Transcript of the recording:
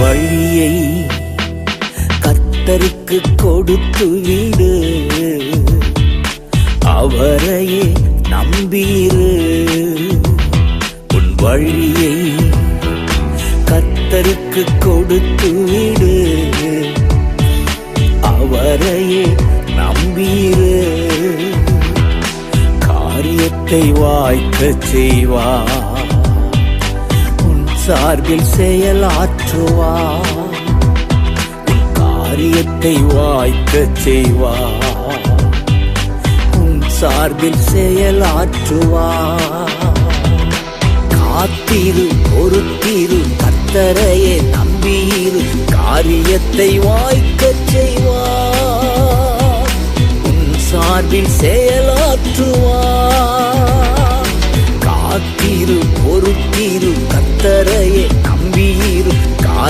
வழியை கத்தருக்கு கொடுத்து விடு. அவரையே நம்பீரு. உன் வழியை கத்தருக்கு கொடுத்து விடு. அவரையே நம்பீரு. காரியத்தை வாய்க்கச் செய்வார். சார்பில் செயலாற்றுவார். காரியத்தை வாய்க்கச் செய்வார். உன் சார்பில் செயலாற்றுவார். காத்திரு பொறுத்திரு கத்தரையே நம்பியிரு காரியத்தை வாய்க்கச் செய்வார். உன் சார்பில் செயலாற்றுவார். காத்திரு கத்தரையே.